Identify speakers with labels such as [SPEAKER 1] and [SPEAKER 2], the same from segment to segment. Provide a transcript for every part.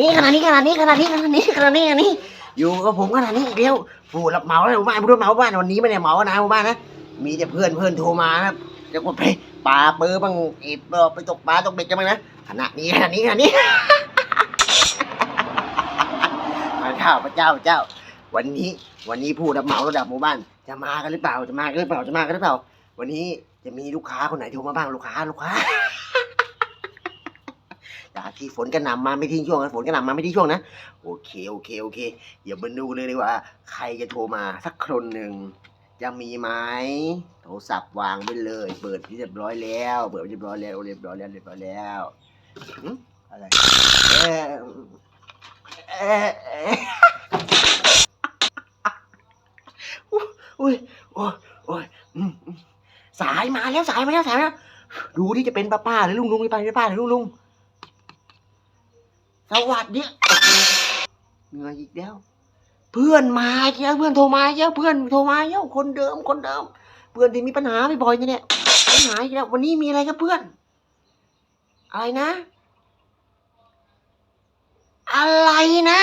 [SPEAKER 1] นี้ขนาดนี้ขนาดนี้ขนาดนี้ขนาดนี้ขนาดนี้ขนาดนี้ อยู่กับผมขนาดนี้อีกแล้วผู้รับเหมาแล้วหมู่บ้านผู้รับเหมาบ้านวันนี้ไม่ได้เหมานะหมู่บ้านนะมีแต่เพื่อนเพื่อนโทรมานะจะกดไปปลาเปอร์บ้างเอ็บไปตกปลาตกเบ็ดกันบ้างนะขนาดนี้ขนาดนี้ขนาดนี้พระเจ้าพระเจ้าเจ้า วันนี้วันนี้ผู้รับเหมาระดับหมู่บ้าน จะมากันหรือเปล่าจะมากันหรือเปล่าจะมากันหรือเปล่า วันนี้จะมีลูกค้าคนไหนโทรมาบ้างลูกค้าลูกค้า จาที่ฝนกระหน่ำมาไม่ทิ้งช่วงนะฝนกระหน่ำมาไม่ทิ้งช่วงนะโอเคโอเคโอเคเดี๋ยวมาดูเลยดีกว่า ใครจะโทรมาสักคนหนึ่งจะมีไหมโทรศัพท์วางไปเลย เปิดเรียบร้อยแล้วเปิดเรียบร้อยแล้วเรียบร้อยแล้วเรียบร้อยแล้วอะไรเออเออเอออุ้ยอุ้ยโอ้ยโอ้ยสายมาแล้วสายมาแล้วสายมาแล้วดูที่จะเป็นป้าป้าหรือลุงลุงไปป้าหรือลุงลุง สวัสดีโอ้โหเหนื่อยอีกแล้ว เพื่อนมาอีกแล้วเพื่อนโทรมาอีกแล้วเพื่อนโทรมาอีกแล้วคนเดิมคนเดิม เพื่อนที่มีปัญหาบ่อยๆเนี่ยปัญหาอีกแล้ววันนี้มีอะไรครับเพื่อน อะไรนะ อะไรนะ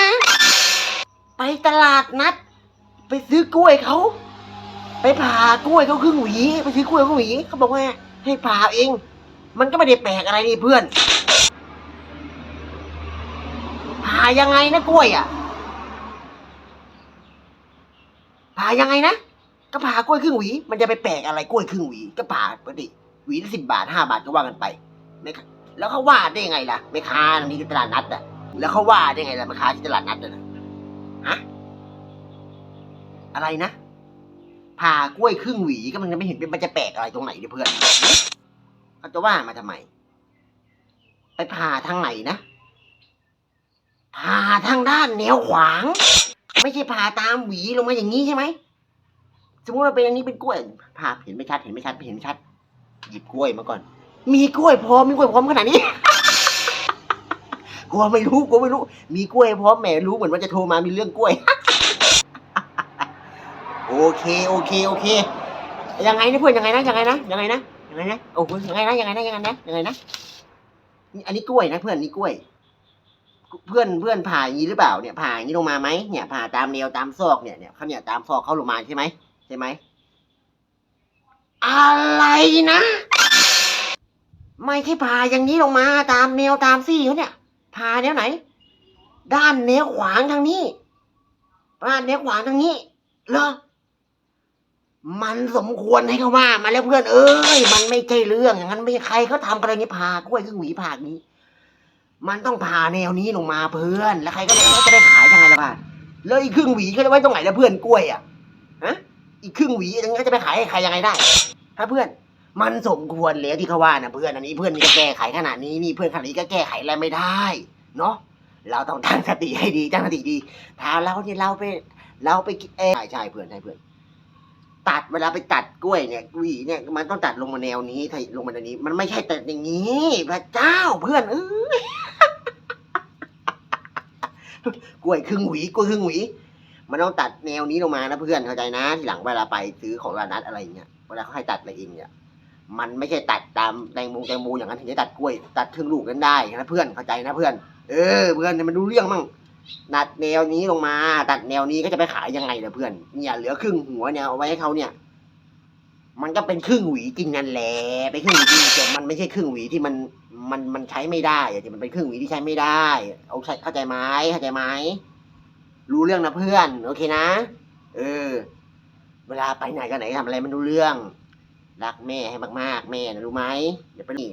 [SPEAKER 1] ไปตลาดนัด ไปซื้อกล้วยเขาไปผ่ากล้วยเขาครึ่งหวีไปซื้อกล้วยเขาครึ่งหวีเขาบอกว่าให้ผ่าเอง มันก็ไม่ได้แปลกอะไรนี่เพื่อน ผ่ายังไงนะกล้วยอะผ่ายังไงนะก็ผ่ากล้วยครึ่งหวี มันจะไปแปลกอะไรกล้วยครึ่งหวี ก็ผ่าปกติหวีละสิบบาทห้าบาทก็ว่ากันไปไม่แล้วเขาว่าได้ยังไงล่ะแม่ค้าตรงนี้ที่ตลาดนัดอะ แล้วเขาว่าได้ยังไงล่ะแม่ค้าที่ตลาดนัดอะฮะอะไรนะผ่ากล้วยครึ่งหวีก็มันจะไม่เห็นเป็นมันจะแปลกอะไรตรงไหนดิเพื่อนเขาจะว่ามาทำไม ไปผ่าทางไหนนะ ผ่าทางด้านแนวขวาง ไม่ใช่ผ่าตามหวีลงมาอย่างนี้ใช่ไหมสมมติว่าเป็นอันนี้เป็นกล้วยผ่าเห็นไม่ชัดเห็นไม่ชัดเห็นไม่ชัด หยิบกล้วยมาก่อน มีกล้วยพร้อมมีกล้วยพร้อมขนาดนี้กลัวไม่รู้กลัวไม่รู้ มีกล้วยพร้อมแหมรู้เหมือนว่าจะโทรมามีเรื่องกล้วย โอเคโอเคโอเคยังไงนะเพื่อนยังไงนะยังไงนะยังไงนะยังไงนะโอ้โหยังไงนะยังไงนะยังไงนะยังไงนะอันนี้กล้วยนะเพื่อนนี่กล้วย เพื่อนเพื่อนผ่าอย่างนี้หรือเปล่าเนี่ยผ่าอย่างนี้ลงมาไหมเนี่ยผ่าตามแนวตามซอกเนี่ยเนี่ยเขาเนี่ยตามซอกเขาลงมาใช่ไหมใช่ไหมอะไรนะ ไม่ใช่ผ่าอย่างนี้ลงมาตามแนวตามซี่เขาเนี่ยผ่าแนวไหน ด้านแนวขวางทางนี้ด้านแนวขวางทางนี้เหรอมันสมควรให้เขาว่ามาแล้วเพื่อนเอ้ยมันไม่ใช่เรื่องอย่างนั้นไม่ใครเขาทำกันอะไรนี้ผ่ากล้วยครึ่งหวีผ่าอย่างนี้ มันต้องผ่าแนวนี้ลงมาเพื่อน แล้วใครก็จะได้ขายยังไงล่ะบ้านแล้วอีกครึ่งหวีเขาจะไว้ตรงไหนล้วเพื่อนกล้วยอะฮะอีกครึ่งหวีอย่างนี้จะไปขายให้ใครยังไงได้ฮะเพื่อนมันสมควรแล้วที่เขาว่านะเพื่อนอันนี้เพื่อนนี่ก็แก้ไขขนาดนี้นี่เพื่อนขนาดนี้ก็แก้ไขอะไรไม่ได้เนาะเราต้องตั้งสติให้ดีตั้งสติดีถ้าเราเนี่ยเราไปเราไปเองใช่ใช่เพื่อนใช่เพื่อน ตัดเวลาไปตัดกล้วยเนี่ยหวีเนี่ยมันต้องตัดลงมาแนวนี้ถ้าลงมาแนวนี้ มันไม่ใช่ตัดอย่างนี้พระเจ้าเพื่อนเอ้ยกล้วยครึ่งหวีกล้วยครึ่งหวี มันต้องตัดแนวนี้ลงมานะเพื่อนเข้าใจนะทีหลังเวลาไปซื้อของร้านนัดอะไรเงี้ยเวลาเขาให้ตัดอะไรเองเนี่ยมันไม่ใช่ตัดตามแตงโมแตงโมอย่างนั้นถึงจะตัดกล้วย ตัดครึ่งลูกนั้นได้นะเพื่อนเข้าใจนะเพื่อน เออ เพื่อนมันรู้เรื่องมั่ง ตัดแนวนี้ลงมา ตัดแนวนี้ก็จะไปขายยังไงล่ะเพื่อน เนี่ยเหลือครึ่งหัวเนี่ยเอาไว้ให้เขาเนี่ย มันก็เป็นครึ่งหวีจริงนั่นแหละเป็นครึ่งหวีจริงแต่มันไม่ใช่ครึ่งหวีที่มันมันมันใช้ไม่ได้อะที่มันเป็นครึ่งหวีที่ใช้ไม่ได้เอาใช้เข้าใจไหมเข้าใจไหมรู้เรื่องนะเพื่อน โอเคนะ เออ เวลาไปไหนกันไหนทำอะไรมันรู้เรื่องรักแม่ให้มากๆ แม่นะรู้ไหมเดี๋ยวไปนี่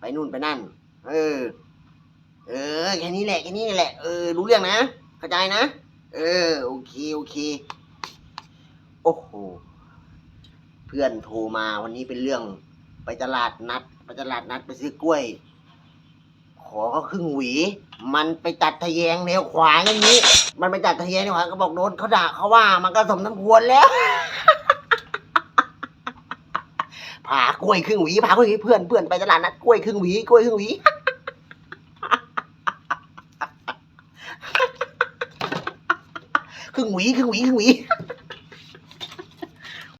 [SPEAKER 1] ไปนู่นไปนั่น เออ เออแค่นี้แหละแค่นี้แหละเออรู้เรื่องนะเข้าใจนะ เออโอเคโอเค โอ้โหเพื่อนโทรมาวันนี้เป็นเรื่อง ไปตลาดนัด ไปตลาดนัดไปซื้อกล้วย ขอเขาครึ่งหวี มันไปตัดทะแยงแนวขวางอย่างนี้ มันไปตัดทะแยงแนวขวางก็บอกโดนเขาด่าเขาว่ามันก็สมน้ำควรแล้วผ่ากล้วยครึ่งหวีผ่ากล้วยเพื่อนเพื่อนไปตลาดนัดกล้วยครึ่งหวีกล้วยครึ่งหวี ครึ่งหวีค